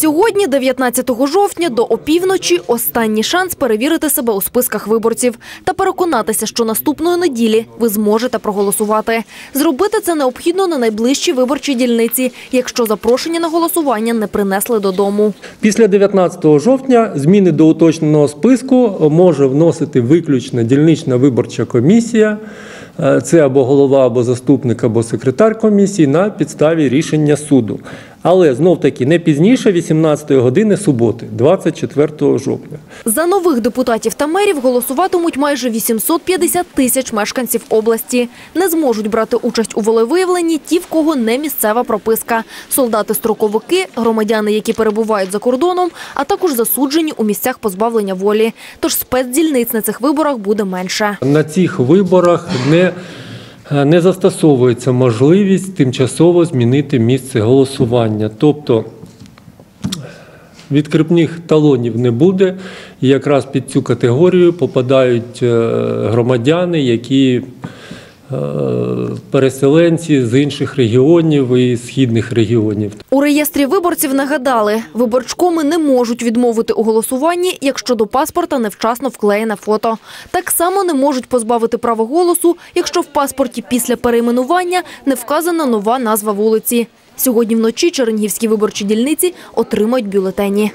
Сьогодні, 19 жовтня, до опівночі, останній шанс перевірити себе у списках виборців та переконатися, що наступної неділі ви зможете проголосувати. Зробити це необхідно на найближчій виборчій дільниці, якщо запрошення на голосування не принесли додому. Після 19 жовтня зміни до уточненого списку може вносити виключно дільнична виборча комісія. Е, Це або голова, або заступник, або секретар комісії на підставі рішення суду. Але знов таки не пізніше 18 години суботи, 24 жовтня. За нових депутатів та мерів голосуватимуть майже 850 тисяч мешканців області. Не зможуть брати участь у волевиявленні ті, в кого не місцева прописка. Солдати-строковики, громадяни, які перебувають за кордоном, а також засуджені у місцях позбавлення волі. Тож спецдільниць на цих виборах буде менше. На цих виборах не, не застосовується можливість тимчасово змінити місце голосування. Тобто відкріпних талонів не буде. І якраз під цю категорію попадають е, громадяни, які е, переселенці з інших регіонів і східних регіонів. У реєстрі виборців нагадали, виборчкоми не можуть відмовити у голосуванні, якщо до паспорта невчасно вклеєне фото. Так само не можуть позбавити права голосу, якщо в паспорті після перейменування не вказана нова назва вулиці. Сьогодні вночі чернігівські виборчі дільниці отримають бюлетені.